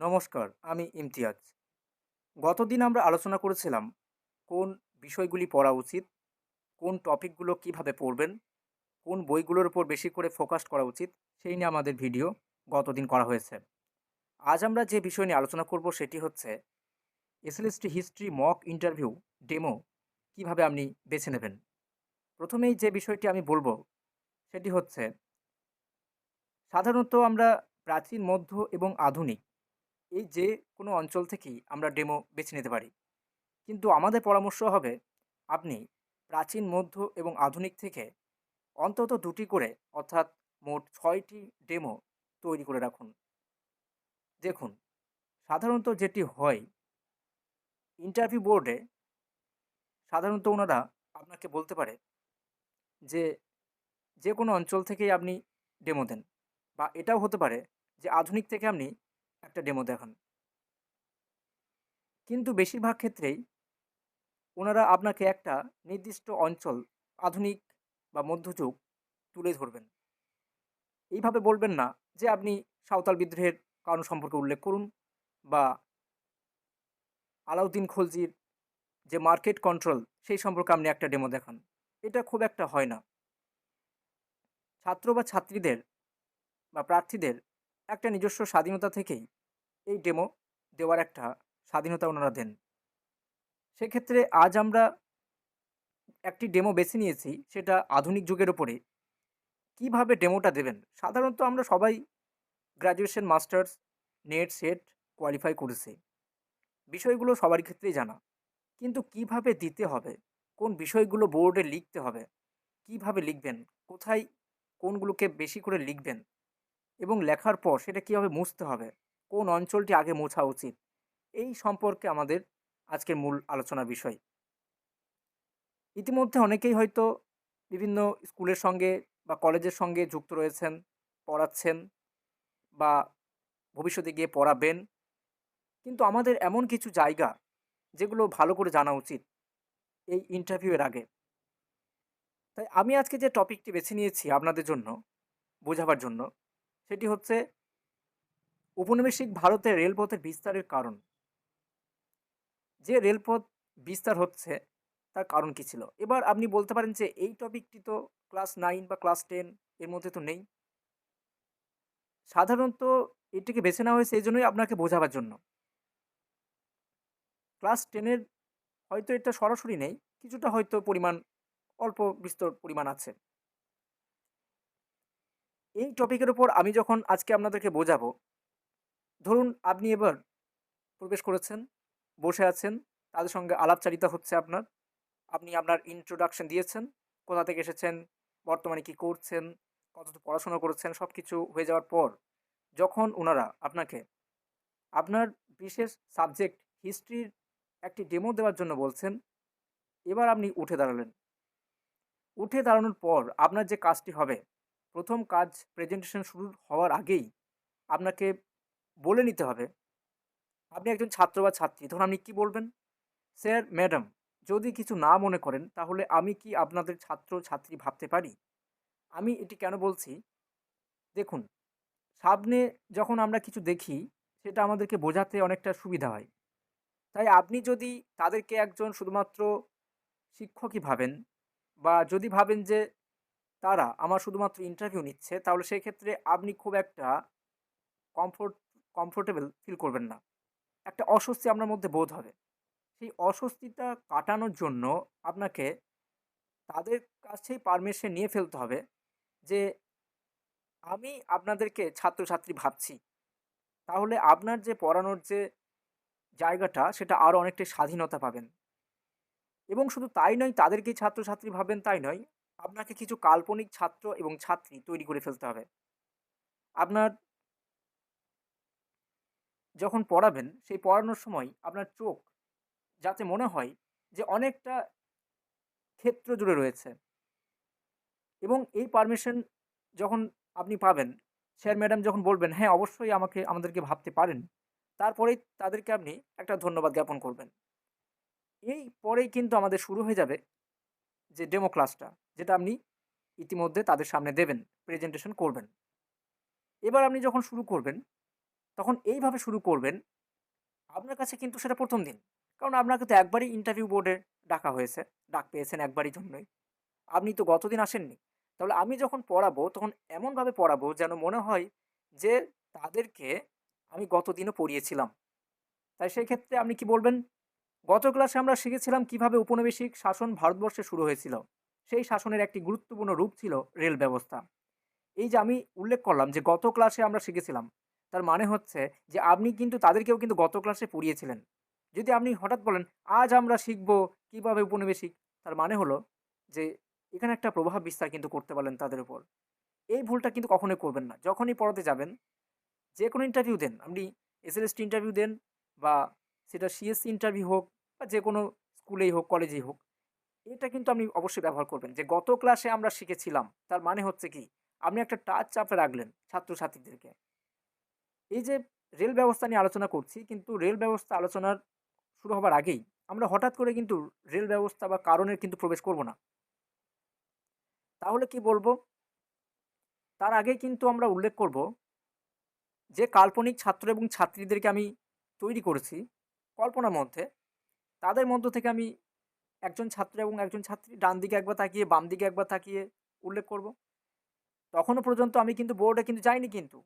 নমস্কার, আমি ইমতিয়াজ। গতদিন আমরা আলোচনা করেছিলাম কোন বিষয়গুলি পড়া উচিত, কোন টপিকগুলো কীভাবে পড়বেন, কোন বইগুলোর উপর বেশি করে ফোকাস করা উচিত, সেই নিয়ে আমাদের ভিডিও গতদিন করা হয়েছে। আজ আমরা যে বিষয় নিয়ে আলোচনা করব সেটি হচ্ছে SLST history mock interview demo কীভাবে আপনি বেছে নেবেন। প্রথমেই যে বিষয়টি আমি বলব সেটি হচ্ছে সাধারণত আমরা প্রাচীন, মধ্য এবং আধুনিক এই যে কোনো অঞ্চল থেকেই আমরা ডেমো বেছে নিতে পারি। কিন্তু আমাদের পরামর্শ হবে, আপনি প্রাচীন, মধ্য এবং আধুনিক থেকে অন্তত দুটি করে, অর্থাৎ মোট ছয়টি ডেমো তৈরি করে রাখুন। দেখুন, সাধারণত যেটি হয় ইন্টারভিউ বোর্ডে সাধারণত ওনারা আপনাকে বলতে পারে যে যে কোনো অঞ্চল থেকেই আপনি ডেমো দেন বা এটাও হতে পারে যে আধুনিক থেকে আপনি একটা ডেমো দেখান। কিন্তু বেশিরভাগ ক্ষেত্রেই ওনারা আপনাকে একটা নির্দিষ্ট অঞ্চল, আধুনিক বা মধ্যযুগ তুলে ধরবেন। এইভাবে বলবেন না যে আপনি সাঁওতাল বিদ্রোহের কারণ সম্পর্কে উল্লেখ করুন বা আলাউদ্দিন খলজির যে মার্কেট কন্ট্রোল, সেই সম্পর্কে আপনি একটা ডেমো দেখান। এটা খুব একটা হয় না। ছাত্র বা ছাত্রীদের বা প্রার্থীদের একটা নিজস্ব স্বাধীনতা থেকেই এই ডেমো দেওয়ার একটা স্বাধীনতা ওনারা দেন। সেক্ষেত্রে আজ আমরা একটি ডেমো বেছে নিয়েছি, সেটা আধুনিক যুগের ওপরে কীভাবে ডেমোটা দেবেন? সাধারণত আমরা সবাই graduation masters NET SET qualify করেছি। বিষয়গুলো সবার ক্ষেত্রেই জানা। কিন্তু কীভাবে দিতে হবে? কোন বিষয়গুলো বোর্ডে লিখতে হবে? কীভাবে লিখবেন? কোথায় কোনগুলোকে বেশি করে লিখবেন? এবং লেখার পর সেটা কীভাবে মুছতে হবে? কোন অঞ্চলটি আগে মোছা উচিত? এই সম্পর্কে আমাদের আজকের মূল আলোচনা বিষয়। ইতিমধ্যে অনেকেই হয়তো বিভিন্ন স্কুলের সঙ্গে বা কলেজের সঙ্গে যুক্ত রয়েছেন, পড়াচ্ছেন বা ভবিষ্যতে গিয়ে পড়াবেন। কিন্তু আমাদের এমন কিছু জায়গা যেগুলো ভালো করে জানা উচিত এই ইন্টারভিউয়ের আগে। তাই আমি আজকে যে টপিকটি বেছে নিয়েছি আপনাদের জন্য, বোঝাবার জন্য, সেটি হচ্ছে উপনিবেশিক ভারতের রেলপথের বিস্তারের কারণ। যে রেলপথ বিস্তার হচ্ছে, তার কারণ কী ছিল? এবার আপনি বলতে পারেন যে, এই টপিকটি তো ক্লাস নাইন বা ক্লাস টেন এর মধ্যে তো নেই। সাধারণত এটিকে বেছে নেওয়া হয়েছে এই জন্যই আপনাকে বোঝাবার জন্য। ক্লাস টেনের হয়তো এটা সরাসরি নেই, কিছুটা হয়তো পরিমাণ, অল্প বিস্তর পরিমাণ আছে। এই টপিকের ওপর আমি যখন আজকে আপনাদেরকে বোঝাবো ধরুন আপনি এবার প্রবেশ করেছেন, বসে আছেন, তাদের সঙ্গে আলাপচারিতা হচ্ছে আপনার। আপনি আপনার ইন্ট্রোডাকশন দিয়েছেন, কোথা থেকে এসেছেন, বর্তমানে কি করছেন কত পড়াশোনা করেছেন সব কিছু হয়ে যাওয়ার পর যখন ওনারা আপনাকে আপনার বিশেষ সাবজেক্ট হিস্ট্রির একটি ডেমো দেওয়ার জন্য বলছেন, এবার আপনি উঠে দাঁড়ালেন। উঠে দাঁড়ানোর পর আপনার যে কাজটি হবে, প্রথম কাজ প্রেজেন্টেশন শুরু হওয়ার আগেই আপনাকে বলে নিতে হবে। আপনি একজন ছাত্র বা ছাত্রী তখন আপনি কি বলবেন? স্যার, ম্যাডাম, যদি কিছু না মনে করেন, তাহলে আমি কি আপনাদের ছাত্র, ছাত্রী ভাবতে পারি? আমি এটি কেন বলছি? দেখুন, সামনে যখন আমরা কিছু দেখি, সেটা আমাদেরকে বোঝাতে অনেকটা সুবিধা হয়। তাই আপনি যদি তাদেরকে একজন শুধুমাত্র শিক্ষকই ভাবেন বা যদি ভাবেন যে তারা আমার শুধুমাত্র ইন্টারভিউ নিচ্ছে, তাহলে সেই ক্ষেত্রে আপনি খুব একটা কমফোর্ট কমফোর্টেবল ফিল করবেন না। একটা অস্বস্তি আপনার মধ্যে বোধ হবে। সেই অস্বস্তিটা কাটানোর জন্য আপনাকে তাদের কাছেই পারমিশন নিয়ে ফেলতে হবে যে, আমি আপনাদেরকে ছাত্রছাত্রী ভাবছি। তাহলে আপনার যে পড়ানোর যে জায়গাটা, সেটা আরও অনেকটাই স্বাধীনতা পাবেন। এবং শুধু তাই নয়, তাদেরকেই ছাত্রছাত্রী ভাবেন তাই নয়, আপনাকে কিছু কাল্পনিক ছাত্র এবং ছাত্রী তৈরি করে ফেলতে হবে। আপনার যখন পড়াবেন, সেই পড়ানোর সময় আপনার চোখ যাতে মনে হয় যে অনেকটা ক্ষেত্র জুড়ে রয়েছে এবং এই পারমিশন যখন আপনি পাবেন স্যার ম্যাডাম যখন বলবেন হ্যাঁ অবশ্যই আমাকে, আমাদেরকে ভাবতে পারেন, তারপরেই তাদেরকে আপনি একটা ধন্যবাদ জ্ঞাপন করবেন। এই পরেই কিন্তু আমাদের শুরু হয়ে যাবে যে ডেমো ক্লাসটা যেটা আপনি ইতিমধ্যে তাদের সামনে দেবেন প্রেজেন্টেশন করবেন। এবার আপনি যখন শুরু করবেন তখন এইভাবে শুরু করবেন, আপনার কাছে কিন্তু সেটা প্রথম দিন। কারণ আপনাকে তো একবারই ইন্টারভিউ বোর্ডে ডাকা হয়েছে, ডাক পেয়েছেন একবারই জন্যই। আপনি তো গতদিন আসেননি। তাহলে আমি যখন পড়াবো, তখন এমনভাবে পড়াবো যেন মনে হয় যে তাদেরকে আমি গতদিনও পড়িয়েছিলাম। তাই সেই ক্ষেত্রে আপনি কি বলবেন? গত ক্লাসে আমরা শিখেছিলাম কীভাবে উপনিবেশিক শাসন ভারতবর্ষে শুরু হয়েছিল। সেই শাসনের একটি গুরুত্বপূর্ণ রূপ ছিল রেল ব্যবস্থা। এই যে আমি উল্লেখ করলাম যে গত ক্লাসে আমরা শিখেছিলাম তার মানে হচ্ছে যে, আপনি কিন্তু তাদেরকেও কিন্তু গত ক্লাসে পড়িয়েছিলেন। যদি আপনি হঠাৎ বলেন, আজ আমরা শিখব কীভাবে উপনিবেশিক? তার মানে হলো যে, এখানে একটা প্রভাব বিস্তার কিন্তু করতে পারলেন তাদের উপর। এই ভুলটা কিন্তু কখনোই করবেন না। যখনই পড়াতে যাবেন যে কোনো ইন্টারভিউ দেন। আপনি এসএলএসটি ইন্টারভিউ দেন বা সেটা সিএসসি ইন্টারভিউ হোক বা যে কোনো স্কুলেই হোক কলেজেই হোক, এটা কিন্তু আপনি অবশ্যই ব্যবহার করবেন যে, গত ক্লাসে আমরা শিখেছিলাম। তার মানে হচ্ছে কি, আপনি একটা টাচ চাপে রাখলেন ছাত্রছাত্রীদেরকে। এই যে রেল ব্যবস্থা নিয়ে আলোচনা করছি, কিন্তু রেল ব্যবস্থা আলোচনার শুরু হবার আগেই আমরা হঠাৎ করে কিন্তু রেল ব্যবস্থা বা কারণের কিন্তু প্রবেশ করব না। তাহলে কি বলব? তার আগে কিন্তু আমরা উল্লেখ করব যে কাল্পনিক ছাত্র এবং ছাত্রীদেরকে আমি তৈরি করেছি কল্পনার মধ্যে। তাদের মধ্য থেকে আমি একজন ছাত্র এবং একজন ছাত্রী ডান দিকে একবার তাকিয়ে, বাম দিকে একবার তাকিয়ে উল্লেখ করব। তখনও পর্যন্ত আমি কিন্তু বোর্ডে কিন্তু যাইনি কিন্তু।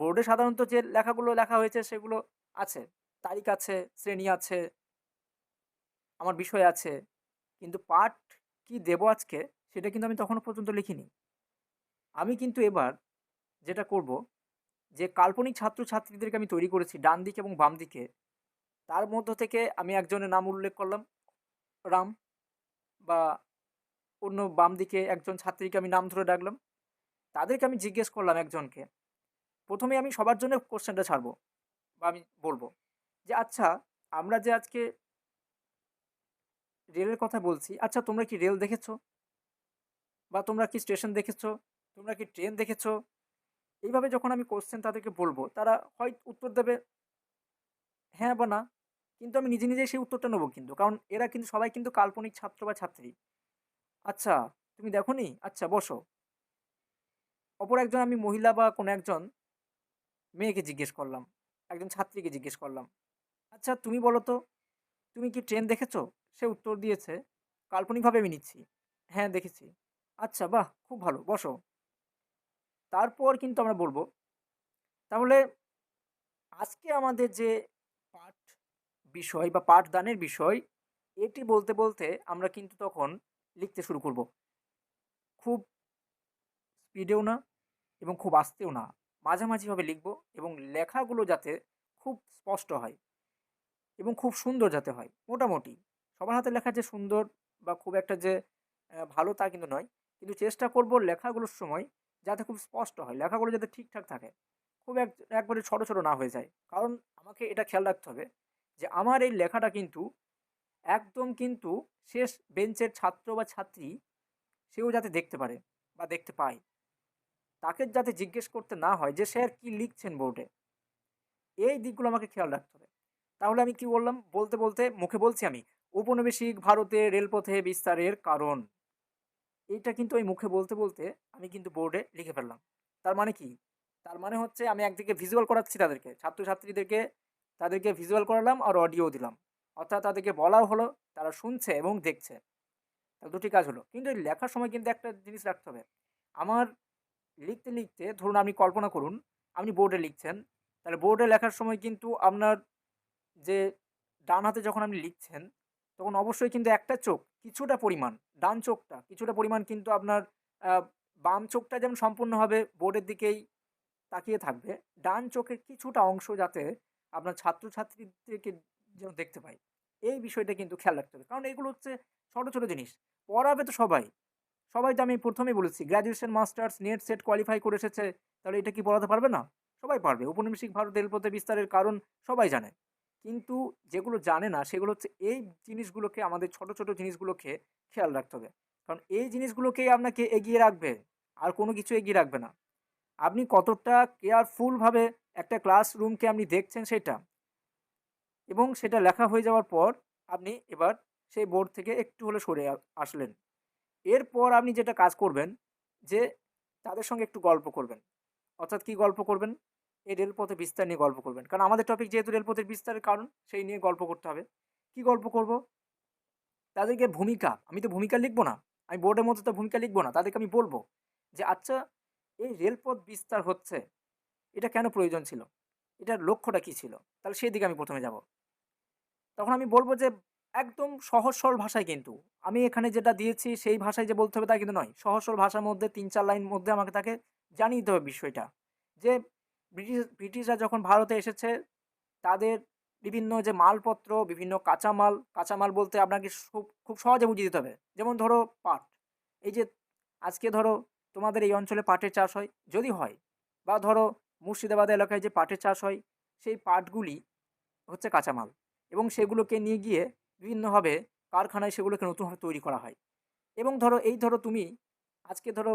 বোর্ডে সাধারণত যে লেখাগুলো লেখা হয়েছে সেগুলো আছে, তারিখ আছে, শ্রেণি আছে, আমার বিষয় আছে, কিন্তু পাঠ কি দেবো আজকে সেটা কিন্তু আমি তখনও পর্যন্ত লিখিনি। আমি কিন্তু এবার যেটা করব, যে কাল্পনিক ছাত্রছাত্রীদেরকে আমি তৈরি করেছি ডান দিকে এবং বাম দিকে, তার মধ্য থেকে আমি একজনের নাম উল্লেখ করলাম, রাম, বা অন্য বাম দিকে একজন ছাত্রীকে আমি নাম ধরে ডাকলাম, তাদেরকে আমি জিজ্ঞেস করলাম একজনকে প্রথমে আমি সবার জন্য কোশ্চেনটা ছাড়বো বা আমি বলব যে আচ্ছা আমরা যে আজকে রেলের কথা বলছি আচ্ছা তোমরা কি রেল দেখেছ? বা তোমরা কি স্টেশন দেখেছ? তোমরা কি ট্রেন দেখেছ? এইভাবে যখন আমি কোশ্চেন তাদেরকে বলব, তারা হয় উত্তর দেবে হ্যাঁ বা না। কিন্তু আমি নিজে নিজেই সেই উত্তরটা নেব কিন্তু, কারণ এরা কিন্তু সবাই কিন্তু কাল্পনিক ছাত্র বা ছাত্রী। আচ্ছা তুমি দেখো নি আচ্ছা বসো। অপর একজন আমি মহিলা বা কোনো একজন মেয়েকে জিজ্ঞেস করলাম, একজন ছাত্রীকে জিজ্ঞেস করলাম আচ্ছা তুমি বলো তো, তুমি কি ট্রেন দেখেছ? সে উত্তর দিয়েছে, কাল্পনিকভাবে আমি নিচ্ছি। হ্যাঁ দেখেছি। আচ্ছা বাহ, খুব ভালো, বসো। তারপর কিন্তু আমরা বলব, তাহলে আজকে আমাদের যে পাঠ বিষয় বা পাঠদানের বিষয়, এটি বলতে বলতে আমরা কিন্তু তখন লিখতে শুরু করব। খুব স্পিডেও না এবং খুব আস্তেও না। মাঝামাঝিভাবে লিখব এবং লেখাগুলো যাতে খুব স্পষ্ট হয় এবং খুব সুন্দর যাতে হয়। মোটামুটি সবার হাতে লেখা যে সুন্দর বা খুব একটা যে ভালো তা কিন্তু নয়। কিন্তু চেষ্টা করব লেখাগুলোর সময় যাতে খুব স্পষ্ট হয়, লেখাগুলো যাতে ঠিকঠাক থাকে। খুব এক, একবারে ছোটো ছোটো না হয়ে যায়। কারণ আমাকে এটা খেয়াল রাখতে হবে যে আমার এই লেখাটা কিন্তু একদম কিন্তু শেষ বেঞ্চের ছাত্র বা ছাত্রী সেও যাতে দেখতে পারে বা দেখতে পায়। তাকে যাতে জিজ্ঞেস করতে না হয় যে স্যার কী লিখছেন বোর্ডে? এই দিকগুলো আমাকে খেয়াল রাখতে হবে। তাহলে আমি কি বললাম? বলতে বলতে মুখে বলছি আমি উপনিবেশিক ভারতে রেলপথে বিস্তারের কারণ। এইটা কিন্তু আমি মুখে বলতে বলতে আমি কিন্তু বোর্ডে লিখে ফেললাম। তার মানে কি? তার মানে হচ্ছে আমি একদিকে ভিজুয়াল করাচ্ছি তাদেরকে, ছাত্রছাত্রীদেরকে, তাদেরকে ভিজুয়াল করালাম আর অডিও দিলাম। অর্থাৎ তাদেরকে বলাও হলো, তারা শুনছে এবং দেখছে। দুটি কাজ হলো। কিন্তু লেখার সময় কিন্তু একটা জিনিস রাখতে হবে। আমার লিখতে লিখতে ধরুন আপনি কল্পনা করুন, আপনি বোর্ডে লিখছেন। তাহলে বোর্ডে লেখার সময় কিন্তু আপনার যে ডান হাতে যখন আপনি লিখছেন, তখন অবশ্যই কিন্তু একটা চোখ কিছুটা পরিমাণ, ডান চোখটা কিছুটা পরিমাণ কিন্তু আপনার বাম চোখটা যেমন সম্পূর্ণভাবে বোর্ডের দিকেই তাকিয়ে থাকবে, ডান চোখের কিছুটা অংশ যাতে আপনার ছাত্রছাত্রীদেরকে যেন দেখতে পাই এই বিষয়টা কিন্তু খেয়াল রাখতে হবে। কারণ এগুলো হচ্ছে ছোটো ছোটো জিনিস। পড়াবে তো সবাই। সবাই তো আমি প্রথমেই বলেছি graduation masters NET SET qualify করে এসেছে, তাহলে এটা কি পড়াতে পারবে? না, সবাই পারবে। উপনিবেশিক ভারত রেলপথে বিস্তারের কারণ সবাই জানে। কিন্তু যেগুলো জানে না, সেগুলো হচ্ছে এই জিনিসগুলোকে, আমাদের ছোট ছোট জিনিসগুলোকে খেয়াল রাখতে হবে। কারণ এই জিনিসগুলোকেই আপনাকে এগিয়ে রাখবে? আর কোনো কিছু এগিয়ে রাখবে না। আপনি কতটা কেয়ারফুলভাবে একটা ক্লাসরুমকে আপনি দেখছেন সেটা এবং সেটা লেখা হয়ে যাওয়ার পর আপনি এবার সেই বোর্ড থেকে একটু হলে সরে আসলেন। এরপর আপনি যেটা কাজ করবেন, যে তাদের সঙ্গে একটু গল্প করবেন। অর্থাৎ কি গল্প করবেন? এই রেলপথে বিস্তার নিয়ে গল্প করবেন। কারণ আমাদের টপিক যেহেতু রেলপথের বিস্তারের কারণ, সেই নিয়ে গল্প করতে হবে। কি গল্প করব? তাদেরকে ভূমিকা, আমি তো ভূমিকা লিখব না। আমি বোর্ডের মধ্যে তো ভূমিকা লিখব না। তাদেরকে আমি বলব যে আচ্ছা এই রেলপথ বিস্তার হচ্ছে, এটা কেন প্রয়োজন ছিল? এটার লক্ষ্যটা কী ছিল? তাহলে সেই দিকে আমি প্রথমে যাব। তখন আমি বলব যে একদম সহজ সরল ভাষায় কিন্তু। আমি এখানে যেটা দিয়েছি সেই ভাষায় যে বলতে হবে তা কিন্তু নয়। সহজ সরল ভাষার মধ্যে তিন চার লাইন মধ্যে আমাকে তাকে জানিয়ে দিতে হবে বিষয়টা। যে ব্রিটিশ, ব্রিটিশরা যখন ভারতে এসেছে, তাদের বিভিন্ন যে মালপত্র, বিভিন্ন কাঁচামাল কাঁচামাল বলতে আপনাকে খুব সহজে বুঝিয়ে দিতে হবে। যেমন ধরো পাট। এই যে আজকে ধরো তোমাদের এই অঞ্চলে পাটের চাষ হয়। যদি হয়, বা ধরো মুর্শিদাবাদ এলাকায় যে পাটের চাষ হয়, সেই পাটগুলি হচ্ছে কাঁচামাল। এবং সেগুলোকে নিয়ে গিয়ে বিভিন্নভাবে কারখানায় সেগুলোকে নতুনভাবে তৈরি করা হয়। এবং ধরো, এই ধরো তুমি আজকে ধরো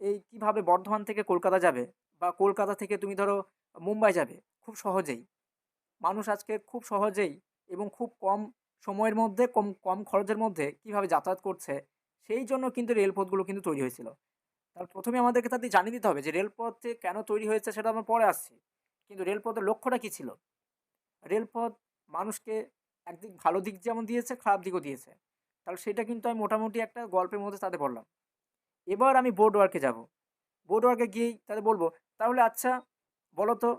এই কীভাবে বর্ধমান থেকে কলকাতা যাবে বা কলকাতা থেকে তুমি ধরো মুম্বাই যাবে খুব সহজেই। মানুষ আজকে খুব সহজেই এবং খুব কম সময়ের মধ্যে, কম কম খরচের মধ্যে কীভাবে যাতায়াত করছে, সেই জন্য কিন্তু রেলপথগুলো কিন্তু তৈরি হয়েছিল। তার প্রথমে আমাদেরকে তাদের জানিয়ে দিতে হবে যে রেলপথে কেন তৈরি হয়েছে সেটা আমরা পরে আসছি। কিন্তু রেলপথের লক্ষ্যটা কী ছিল? রেলপথ মানুষকে একদিক ভালো দিক যেমন দিয়েছে, খারাপ দিকও দিয়েছে। তাহলে সেটা কিন্তু আমি মোটামুটি একটা গল্পের মধ্যে তাদের বললাম এবার আমি বোর্ড ওয়ার্কে যাব। বোর্ড ওয়ার্কে গিয়েই তাদের বলব, তাহলে আচ্ছা বলো তো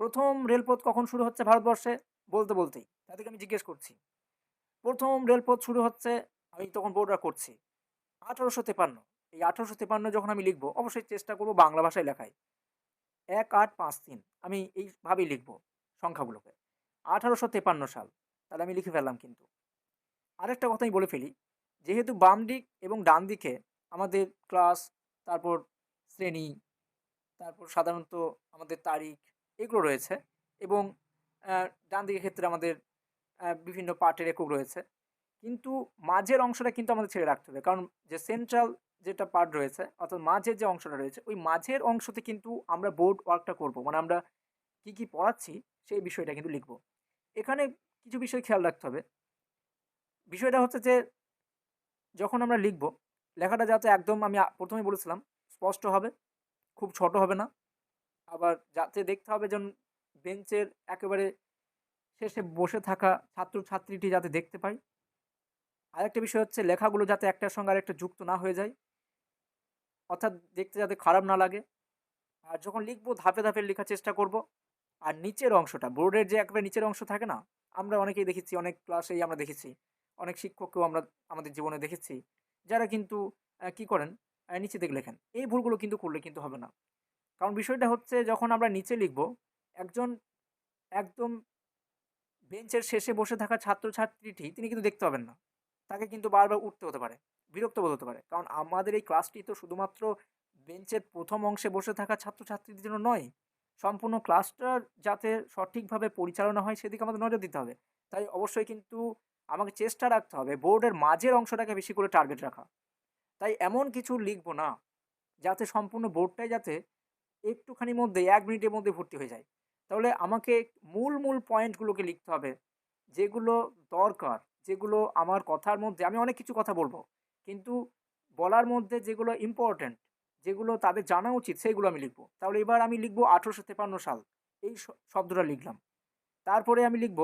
প্রথম রেলপথ কখন শুরু হচ্ছে ভারতবর্ষে? বলতে বলতেই, তাদেরকে আমি জিজ্ঞেস করছি। প্রথম রেলপথ শুরু হচ্ছে, আমি তখন বোর্ড ওয়ার্ক করছি। আঠারোশো তেপান্ন, এই আঠারোশো তেপান্ন যখন আমি লিখব, অবশ্যই চেষ্টা করব বাংলা ভাষায় লেখায়। এক আট পাঁচ তিন, আমি এইভাবেই লিখব সংখ্যাগুলোকে। আঠারোশো তেপান্ন সাল তাহলে আমি লিখে ফেললাম কিন্তু। আরেকটা কথা আমি বলে ফেলি, যেহেতু বাম দিক এবং ডান দিকে আমাদের ক্লাস তারপর শ্রেণি, তারপর সাধারণত আমাদের তারিখ এগুলো রয়েছে এবং ডান দিকের ক্ষেত্রে আমাদের বিভিন্ন পার্টের একক রয়েছে। কিন্তু মাঝের অংশটা কিন্তু আমাদের ছেড়ে রাখতে হবে। কারণ যে সেন্ট্রাল যেটা পার্ট রয়েছে, অর্থাৎ মাঝের যে অংশটা রয়েছে, ওই মাঝের অংশতে কিন্তু আমরা বোর্ড ওয়ার্কটা করব। মানে আমরা কী কী পড়াচ্ছি সেই বিষয়টা কিন্তু লিখব। এখানে কিছু বিষয় খেয়াল রাখতে হবে। বিষয়টা হচ্ছে যে, যখন আমরা লিখব, লেখাটা যাতে একদম আমি প্রথমেই বলেছিলাম, স্পষ্ট হবে, খুব ছোট হবে না। আবার যাতে দেখতে হবে যেন বেঞ্চের একেবারে শেষে বসে থাকা ছাত্র ছাত্রীটি যাতে দেখতে পায়। আরেকটা বিষয় হচ্ছে, লেখাগুলো যাতে একটার সঙ্গে আরেকটা যুক্ত না হয়ে যায়। অর্থাৎ দেখতে যাতে খারাপ না লাগে। আর যখন লিখব, ধাপে ধাপে লেখার চেষ্টা করব। আর নিচের অংশটা, বোর্ডের যে একবারে নিচের অংশ থাকে না আমরা অনেকেই দেখেছি, অনেক ক্লাসেই আমরা দেখেছি। অনেক শিক্ষককেও আমরা আমাদের জীবনে দেখেছি, যারা কিন্তু কি করেন? নিচে দিকে লেখেন। এই ভুলগুলো কিন্তু করলে কিন্তু হবে না। কারণ বিষয়টা হচ্ছে, যখন আমরা নিচে লিখব, একজন একদম বেঞ্চের শেষে বসে থাকা ছাত্রছাত্রীটি, তিনি কিন্তু দেখতে পাবেন না। তাকে কিন্তু বারবার উঠতে হতে পারে, বিরক্ত বোধ হতে পারে। কারণ আমাদের এই ক্লাসটি তো শুধুমাত্র বেঞ্চের প্রথম অংশে বসে থাকা ছাত্রছাত্রীদের জন্য নয় সম্পূর্ণ ক্লাসটা যাতে সঠিকভাবে পরিচালনা হয় সেদিকে আমাদের নজর দিতে হবে। তাই অবশ্যই কিন্তু আমাকে চেষ্টা রাখতে হবে বোর্ডের মাঝের অংশটাকে বেশি করে টার্গেট রাখা। তাই এমন কিছু লিখব না, যাতে সম্পূর্ণ বোর্ডটাই যাতে একটুখানি মধ্যে এক মিনিটের মধ্যে ভর্তি হয়ে যায়। তাহলে আমাকে মূল মূল পয়েন্টগুলোকে লিখতে হবে, যেগুলো দরকার, যেগুলো আমার কথার মধ্যে, আমি অনেক কিছু কথা বলব, কিন্তু বলার মধ্যে যেগুলো ইম্পর্ট্যান্ট যেগুলো তাদের জানা উচিত, সেইগুলো আমি লিখব। তাহলে এবার আমি লিখব আঠেরোশো তেপান্ন সাল। এই শব্দটা লিখলাম। তারপরে আমি লিখব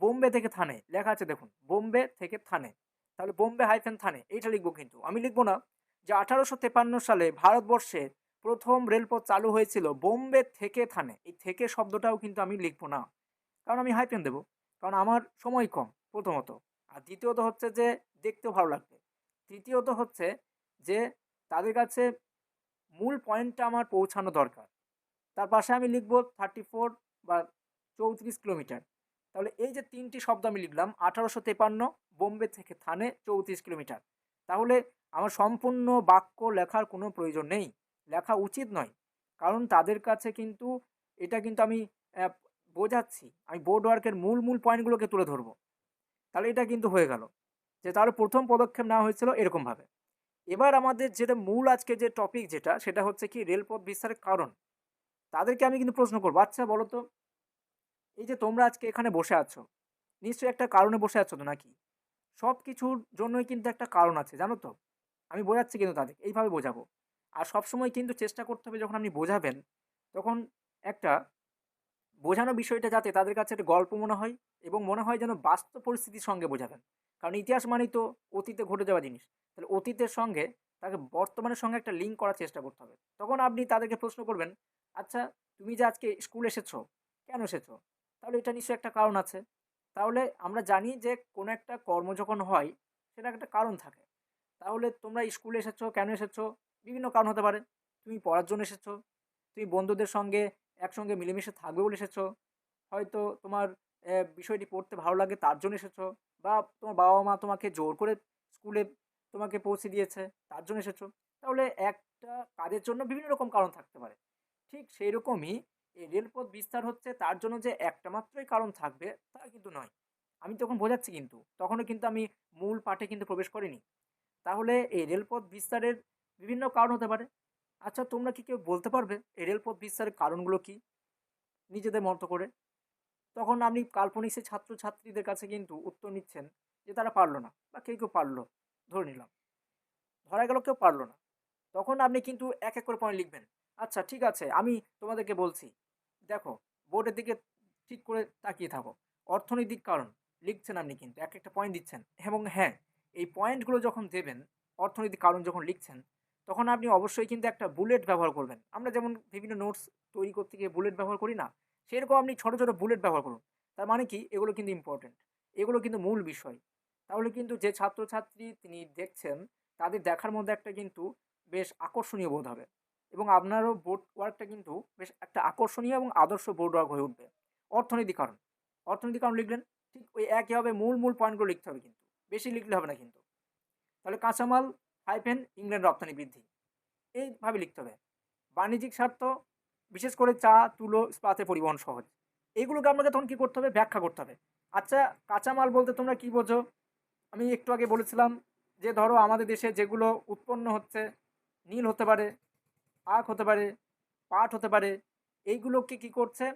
বোম্বে থেকে থানে। লেখা আছে দেখুন, বোম্বে থেকে থানে। তাহলে বোম্বে হাইফেন থানে, এইটা লিখব কিন্তু। আমি লিখব না যে আঠারোশো তেপান্ন সালে ভারতবর্ষে প্রথম রেলপথ চালু হয়েছিল বোম্বে থেকে থানে। এই থেকে শব্দটাও কিন্তু আমি লিখব না। কারণ আমি হাইফেন দেবো। কারণ আমার সময় কম প্রথমত। আর দ্বিতীয়ত হচ্ছে যে, দেখতেও ভালো লাগবে। তৃতীয়ত হচ্ছে যে, তাদের কাছে মূল পয়েন্টটা আমার পৌঁছানো দরকার। তার পাশে আমি লিখব থার্টি ফোর বা চৌত্রিশ কিলোমিটার। তাহলে এই যে তিনটি শব্দ আমি লিখলাম, আঠারোশো তেপান্ন, বোম্বে থেকে থানে চৌত্রিশ কিলোমিটার। তাহলে আমার সম্পূর্ণ বাক্য লেখার কোনো প্রয়োজন নেই। লেখা উচিত নয়। কারণ তাদের কাছে কিন্তু এটা কিন্তু আমি বোঝাচ্ছি। আমি বোর্ড ওয়ার্কের মূল মূল পয়েন্টগুলোকে তুলে ধরবো। তাহলে এটা কিন্তু হয়ে গেল। যে তাহলে প্রথম পদক্ষেপ নেওয়া হয়েছিল এরকমভাবে। এবার আমাদের যেটা মূল আজকে যে টপিক যেটা, সেটা হচ্ছে কি রেলপথ বিস্তারের কারণ। তাদেরকে আমি কিন্তু প্রশ্ন করব আচ্ছা বলো তো, এই যে তোমরা আজকে এখানে বসে আছো, নিশ্চয়ই একটা কারণে বসে আছো তো নাকি? সব কিছুর জন্যই কিন্তু একটা কারণ আছে, জানো তো? আমি বোঝাচ্ছি কিন্তু তাদের এইভাবে বোঝাবো। আর সবসময় কিন্তু চেষ্টা করতে হবে যখন আপনি বোঝাবেন, তখন একটা বোঝানো বিষয়টা যাতে তাদের কাছে একটা গল্প মনে হয় এবং মনে হয় যেন বাস্তব পরিস্থিতির সঙ্গে বোঝাবেন। কারণ ইতিহাস মানেই তো অতীতে ঘটে যাওয়া জিনিস। তাহলে অতীতের সঙ্গে তাকে বর্তমানের সঙ্গে একটা লিঙ্ক করার চেষ্টা করতে হবে। তখন আপনি তাদেরকে প্রশ্ন করবেন আচ্ছা তুমি যে আজকে স্কুল এসেছ, কেন এসেছ? তাহলে এটা নিশ্চয়ই একটা কারণ আছে। তাহলে আমরা জানি যে কোনো একটা কর্ম যখন হয় সেটা একটা কারণ থাকে। তাহলে তোমরা স্কুলে এসেছ, কেন এসেছ? বিভিন্ন কারণ হতে পারে। তুমি পড়ার জন্য এসেছ, তুমি বন্ধুদের সঙ্গে একসঙ্গে মিলেমিশে থাকবে বলে এসেছ। হয়তো তোমার বিষয়টি পড়তে ভালো লাগে, তার জন্য এসেছ। বা তোমার বাবা মা তোমাকে জোর করে স্কুলে তোমাকে পৌঁছে দিয়েছে, তার জন্য এসেছ। তাহলে একটা কাজের জন্য বিভিন্ন রকম কারণ থাকতে পারে। ঠিক সেই রকমই এই রেলপথ বিস্তার হচ্ছে তার জন্য যে একটা মাত্রই কারণ থাকবে তা কিন্তু নয়। আমি তখন বোঝাচ্ছি কিন্তু, তখনও কিন্তু আমি মূল পাঠে কিন্তু প্রবেশ করিনি। তাহলে এই রেলপথ বিস্তারের বিভিন্ন কারণ হতে পারে। আচ্ছা তোমরা কি কেউ বলতে পারবে এই রেলপথ বিস্তারের কারণগুলো কি? নিজেদের মতো করে। তখন আপনি কাল্পনিক সেই ছাত্রছাত্রীদের কাছে কিন্তু উত্তর নিচ্ছেন যে তারা পারল না বা কেউ কেউ পারল, ধরে নিলাম। ধরা গেল কেউ পারল না। তখন আপনি কিন্তু এক এক করে পয়েন্ট লিখবেন। আচ্ছা ঠিক আছে, আমি তোমাদেরকে বলছি, দেখো, বোর্ডের দিকে ঠিক করে তাকিয়ে থাকো। অর্থনৈতিক কারণ, লিখছেন আপনি কিন্তু, এক একটা পয়েন্ট দিচ্ছেন। এবং হ্যাঁ এই পয়েন্টগুলো যখন দেবেন, অর্থনৈতিক কারণ যখন লিখছেন, তখন আপনি অবশ্যই কিন্তু একটা বুলেট ব্যবহার করবেন। আমরা যেমন বিভিন্ন নোটস তৈরি করতে গিয়ে বুলেট ব্যবহার করি না সেরকম আপনি ছোটো ছোটো বুলেট ব্যবহার করুন। তার মানে কি? এগুলো কিন্তু ইম্পর্টেন্ট এগুলো কিন্তু মূল বিষয়। তাহলে কিন্তু যে ছাত্রছাত্রী তিনি দেখছেন, তাদের দেখার মধ্যে একটা কিন্তু বেশ আকর্ষণীয় বোধ হবে। এবং আপনারও বোর্ড ওয়ার্কটা কিন্তু বেশ একটা আকর্ষণীয় এবং আদর্শ বোর্ড ওয়ার্ক হয়ে উঠবে। অর্থনৈতিক কারণ। অর্থনৈতিক কারণ লিখলেন, ঠিক ওই একই হবে, মূল মূল পয়েন্টগুলো লিখতে হবে কিন্তু। বেশি লিখলে হবে না কিন্তু। তাহলে কাঁচামাল হাইফেন ইংল্যান্ড রপ্তানি বৃদ্ধি। এইভাবে লিখতে হবে। বাণিজ্যিক স্বার্থ বিশেষ করে চা, তুলো ইস্পাতের পরিবহন সহজ। এইগুলোকে আপনাকে তখন কী করতে হবে? ব্যাখ্যা করতে হবে। আচ্ছা কাঁচামাল বলতে তোমরা কী বোঝো? আমি একটু আগে বলেছিলাম যে, ধরো আমাদের দেশে যেগুলো উৎপন্ন হচ্ছে, নীল হতে পারে, আখ হতে পারে, পাট হতে পারে, এইগুলোকে কি করছে?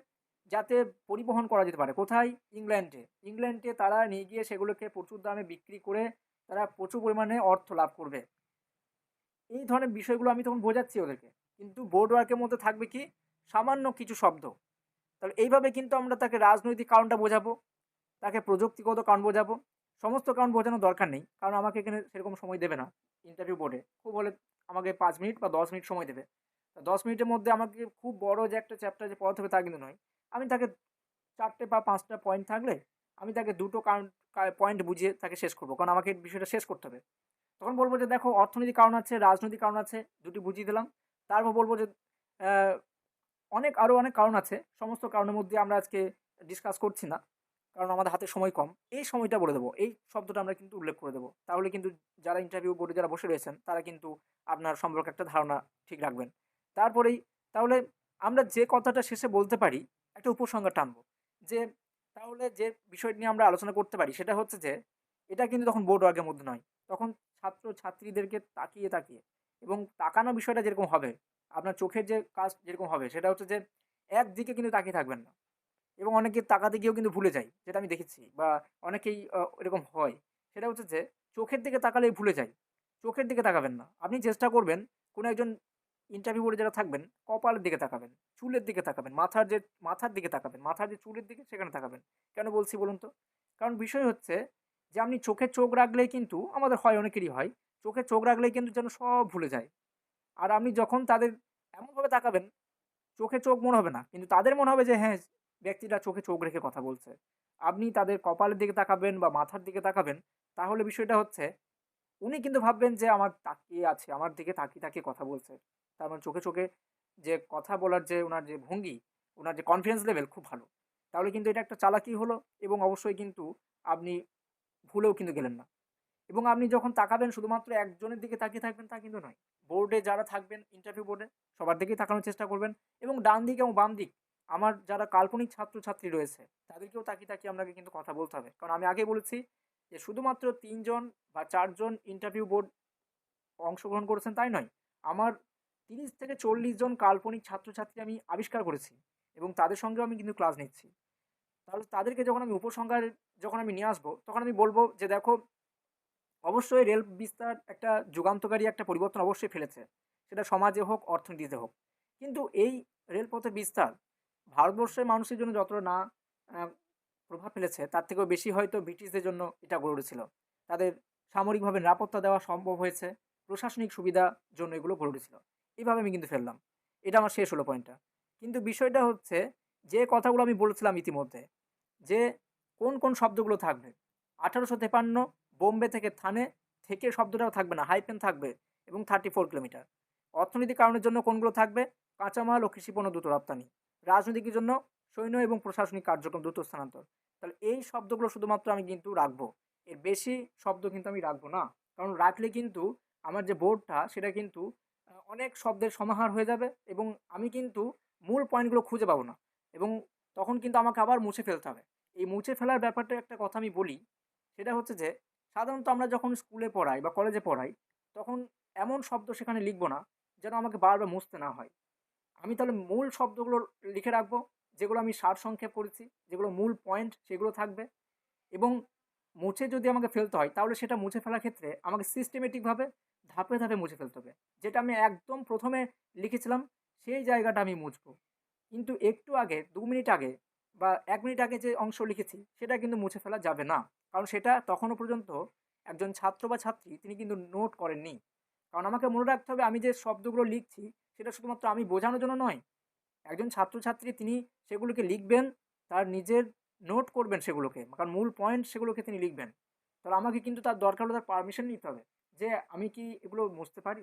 যাতে পরিবহন করা যেতে পারে। কোথায়? ইংল্যান্ডে। ইংল্যান্ডে তারা নিয়ে গিয়ে সেগুলোকে প্রচুর দামে বিক্রি করে তারা প্রচুর পরিমাণে অর্থ লাভ করবে। এই ধরনের বিষয়গুলো আমি তখন বোঝাচ্ছি ওদেরকে। কিন্তু বোর্ড ওয়ার্কের মধ্যে থাকবে কি? সামান্য কিছু শব্দ। তাহলে এইভাবে কিন্তু আমরা তাকে রাজনৈতিক কারণটা বোঝাবো, তাকে প্রযুক্তিগত কারণ বোঝাবো। সমস্ত কারণ বোঝানোর দরকার নেই, কারণ আমাকে এখানে সেরকম সময় দেবে না ইন্টারভিউ বোর্ডে খুব হলে আমাকে পাঁচ মিনিট বা দশ মিনিট সময় দেবে। দশ মিনিটের মধ্যে আমাকে খুব বড় যে একটা চ্যাপ্টার যে পড়াতে হবে তা কিন্তু নয়। আমি তাকে চারটে বা পাঁচটা পয়েন্ট থাকলে আমি তাকে দুটো কারণ পয়েন্ট বুঝিয়ে তাকে শেষ করব, কারণ আমাকে বিষয়টা শেষ করতে হবে। তখন বলব যে দেখো, অর্থনৈতিক কারণ আছে, রাজনৈতিক কারণ আছে, দুটি বুঝিয়ে দিলাম। তারপর বলব যে অনেক আরও অনেক কারণ আছে। সমস্ত কারণের মধ্যে আমরা আজকে ডিসকাস করছি না, কারণ আমাদের হাতে সময় কম। এই সময়টা বলে দেবো, এই শব্দটা আমরা কিন্তু উল্লেখ করে দেবো। তাহলে কিন্তু যারা ইন্টারভিউ বোর্ডে যারা বসে রয়েছেন, তারা কিন্তু আপনার সম্পর্কে একটা ধারণা ঠিক রাখবেন। তারপরেই, তাহলে আমরা যে কথাটা শেষে বলতে পারি, একটা উপসংহার টানবো। যে, তাহলে যে বিষয়টি নিয়ে আমরা আলোচনা করতে পারি, সেটা হচ্ছে যে, এটা কিন্তু তখন বোর্ড ওয়ার্কের মধ্যে নয়। তখন ছাত্র ছাত্রীদেরকে তাকিয়ে তাকিয়ে এবং তাকানো বিষয়টা যেরকম হবে, আপনার চোখের যে কাজ যেরকম হবে, সেটা হচ্ছে যে একদিকে কিন্তু তাকিয়ে থাকবেন না। এবং অনেকে তাকাতে গিয়েও কিন্তু ভুলে যায়, যেটা আমি দেখেছি বা অনেকেই এরকম হয়। সেটা হচ্ছে যে চোখের দিকে তাকালেই ভুলে যায়, চোখের দিকে তাকাবেন না। আপনি চেষ্টা করবেন কোনো একজন ইন্টারভিউ বোর্ডে যারা থাকবেন, কপালের দিকে তাকাবেন, চুলের দিকে তাকাবেন, মাথার যে, মাথার দিকে তাকাবেন, মাথার যে চুলের দিকে সেখানে তাকাবেন। কেন বলছি বলুন তো? কারণ বিষয় হচ্ছে যে আপনি চোখে চোখ রাখলেই কিন্তু আমাদের হয়, অনেকেরই হয় চোখে চোখ রাখলেই কিন্তু যেন সব ভুলে যায়। আর আপনি যখন তাদের এমনভাবে তাকাবেন, চোখে চোখ মনে হবে না। কিন্তু তাদের মনে হবে যে হ্যাঁ ব্যক্তিটা চোখে চোখ রেখে কথা বলছে। আপনি তাদের কপালের দিকে তাকাবেন বা মাথার দিকে তাকাবেন, তাহলে বিষয়টা হচ্ছে, উনি কিন্তু ভাববেন যে, আমার তাকিয়ে আছে, আমার দিকে তাকিয়ে তাকিয়ে কথা বলছে। তার মানে চোখে চোখে যে কথা বলার যে ওনার যে ভঙ্গি ওনার যে কনফিডেন্স লেভেল খুব ভালো। তাহলে কিন্তু এটা একটা চালাকি হলো এবং অবশ্যই কিন্তু আপনি ভুলেও কিন্তু গেলেন না। এবং আপনি যখন তাকাবেন, শুধুমাত্র একজনের দিকে তাকিয়ে থাকবেন, তা কিন্তু নয়। বোর্ডে যারা থাকবেন ইন্টারভিউ বোর্ডে সবার দিকেই তাকানোর চেষ্টা করবেন এবং ডান দিক এবং বাম দিক, আমার যারা কাল্পনিক ছাত্রছাত্রী রয়েছে, তাদেরকেও তাকিয়ে তাকিয়ে আপনাকে কিন্তু কথা বলতে হবে। কারণ আমি আগে বলেছি যে, শুধুমাত্র তিনজন বা চারজন ইন্টারভিউ বোর্ড অংশগ্রহণ করেছেন তাই নয়, আমার তিরিশ থেকে চল্লিশ জন কাল্পনিক ছাত্রছাত্রী আমি আবিষ্কার করেছি এবং তাদের সঙ্গেও আমি কিন্তু ক্লাস নিচ্ছি। তাহলে তাদেরকে যখন আমি উপসংহার যখন আমি নিয়ে আসব, তখন আমি বলব যে, দেখো অবশ্যই রেল বিস্তার একটা যুগান্তকারী একটা পরিবর্তন অবশ্যই ফেলেছে সেটা সমাজে হোক অর্থনীতিতে হোক কিন্তু এই রেলপথের বিস্তার ভারতবর্ষের মানুষের জন্য যতটা না প্রভাব ফেলেছে তার থেকেও বেশি হয়তো ব্রিটিশদের জন্য এটা গড়ে উঠেছিল। তাদের সামরিকভাবে নিরাপত্তা দেওয়া সম্ভব হয়েছে। প্রশাসনিক সুবিধার জন্য এগুলো গড়ে উঠেছিল। এভাবে আমি কিন্তু ফেললাম। এটা আমার শেষ হলো পয়েন্টটা। কিন্তু বিষয়টা হচ্ছে যে কথাগুলো আমি বলেছিলাম ইতিমধ্যে যে কোন, কোন শব্দগুলো থাকবে। ১৮৫৩ বোম্বে থেকে থানে থেকে শব্দটাও থাকবে না, হাইপেন থাকবে এবং 34 কিলোমিটার। অর্থনৈতিক কারণের জন্য কোনগুলো থাকবে? কাঁচামাল ও কৃষিপণ্য দ্রুত রপ্তানি। রাজনীতিকের জন্য সৈন্য এবং প্রশাসনিক কার্যক্রম দ্রুত স্থানান্তর। তাহলে এই শব্দগুলো শুধুমাত্র আমি কিন্তু রাখব। এর বেশি শব্দ কিন্তু আমি রাখব না। কারণ রাখলে কিন্তু আমার যে বোর্ডটা সেটা কিন্তু অনেক শব্দের সমাহার হয়ে যাবে এবং আমি কিন্তু মূল পয়েন্টগুলো খুঁজে পাবো না এবং তখন কিন্তু আমাকে আবার মুছে ফেলতে হবে। এই মুছে ফেলার ব্যাপারটা একটা কথা আমি বলি। সেটা হচ্ছে যে সাধারণত আমরা যখন স্কুলে পড়াই বা কলেজে পড়াই তখন এমন শব্দ সেখানে লিখব না যেন আমাকে বারবার মুছতে না হয়। আমি তাহলে মূল শব্দগুলো লিখে রাখব যেগুলো আমি সারসংক্ষেপ করেছি, যেগুলো মূল পয়েন্ট সেগুলো থাকবে এবং মুছে যদি আমাকে ফেলতে হয় তাহলে সেটা মুছে ফেলার ক্ষেত্রে আমাকে সিস্টেমেটিকভাবে ধাপে, ধাপে মুছে ফেলতে হবে। যেটা আমি একদম প্রথমে লিখেছিলাম সেই জায়গাটা আমি মুছবো। কিন্তু একটু আগে দু মিনিট আগে বা এক মিনিট আগে যে অংশ লিখেছি সেটা কিন্তু মুছে ফেলা যাবে না। কারণ সেটা তখনও পর্যন্ত একজন ছাত্র বা ছাত্রী তিনি কিন্তু নোট করেননি। কারণ আমাকে মনে রাখতে হবে আমি যে শব্দগুলো লিখছি সেটা শুধুমাত্র আমি বোঝানোর জন্য নয়। একজন ছাত্রছাত্রী তিনি সেগুলোকে লিখবেন, তার নিজের নোট করবেন সেগুলোকে। কারণ মূল পয়েন্ট সেগুলোকে তিনি লিখবেন। তাহলে আমাকে কিন্তু তার দরকার হলে তার পারমিশন নিতে হবে যে আমি কি এগুলো মুছতে পারি?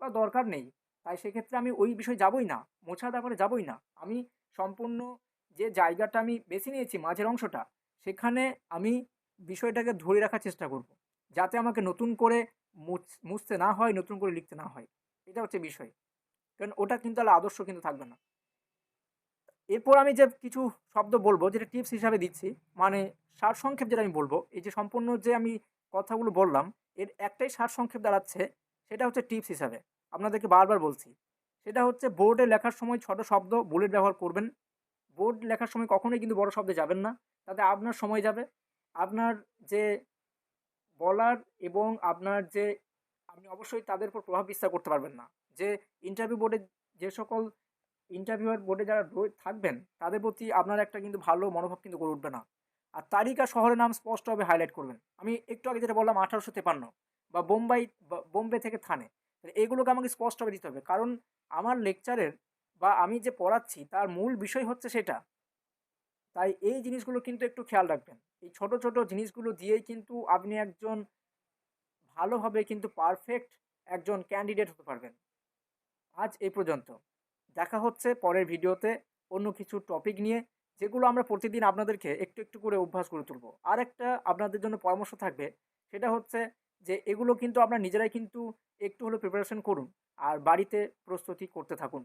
বা দরকার নেই। তাই সেক্ষেত্রে আমি ওই বিষয়ে যাবই না। মোছার ব্যাপারে যাবই না। আমি সম্পূর্ণ যে জায়গাটা আমি বেছে নিয়েছি মাঝের অংশটা সেখানে আমি বিষয়টাকে ধরে রাখার চেষ্টা করব। যাতে আমাকে নতুন করে মুছ মুছতে না হয়, নতুন করে লিখতে না হয়। এটা হচ্ছে বিষয়। কারণ ওটা কিন্তু তাহলে আদর্শ কিন্তু থাকবে না। এরপর আমি যে কিছু শব্দ বলব যেটা টিপস হিসাবে দিচ্ছি মানে সারসংক্ষেপ যেটা আমি বলব এই যে সম্পূর্ণ যে আমি কথাগুলো বললাম এর একটাই সারসংক্ষেপ দাঁড়াচ্ছে সেটা হচ্ছে টিপস হিসাবে। আপনাদেরকে বারবার বলছি। সেটা হচ্ছে বোর্ডে লেখার সময় ছোট শব্দ বুলেট ব্যবহার করবেন। বোর্ড লেখার সময় কখনোই কিন্তু বড় শব্দে যাবেন না। তাতে আপনার সময় যাবে। আপনার যে বলার এবং আপনার যে, আপনি অবশ্যই তাদের উপর প্রভাব বিস্তার করতে পারবেন না। যে ইন্টারভিউ বোর্ডে যে সকল ইন্টারভিউয়ার বোর্ডে যারা থাকবেন, তাদের প্রতি আপনার একটা কিন্তু ভালো মনোভাব কিন্তু গড়ে উঠবে না। আর তারিকা শহরের নাম স্পষ্টভাবে হাইলাইট করবেন। আমি একটু আগে যেটা বললাম ১৮৫৩ বা বোম্বাই বোম্বে থেকে থানে। এগুলোকে আমাকে স্পষ্টভাবে দিতে হবে। কারণ আমার লেকচারের বা আমি যে পড়াচ্ছি, তার মূল বিষয় হচ্ছে সেটা। তাই এই জিনিসগুলো কিন্তু একটু খেয়াল রাখবেন। এই ছোট, ছোট জিনিসগুলো দিয়েই কিন্তু আপনি একজন ভালোভাবে কিন্তু পারফেক্ট একজন ক্যান্ডিডেট হতে পারবেন। আজ এই পর্যন্ত। দেখা হচ্ছে পরের ভিডিওতে অন্য কিছু টপিক নিয়ে যেগুলো আমরা প্রতিদিন আপনাদেরকে একটু, একটু করে অভ্যাস করে তুলব আর একটা আপনাদের জন্য পরামর্শ থাকবে সেটা হচ্ছে যে এগুলো কিন্তু আপনারা নিজেরাই কিন্তু একটু হলেও প্রিপারেশন করুন। আর বাড়িতে প্রস্তুতি করতে থাকুন।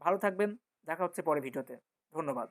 ভালো থাকবেন। দেখা হচ্ছে পরের ভিডিওতে। ধন্যবাদ।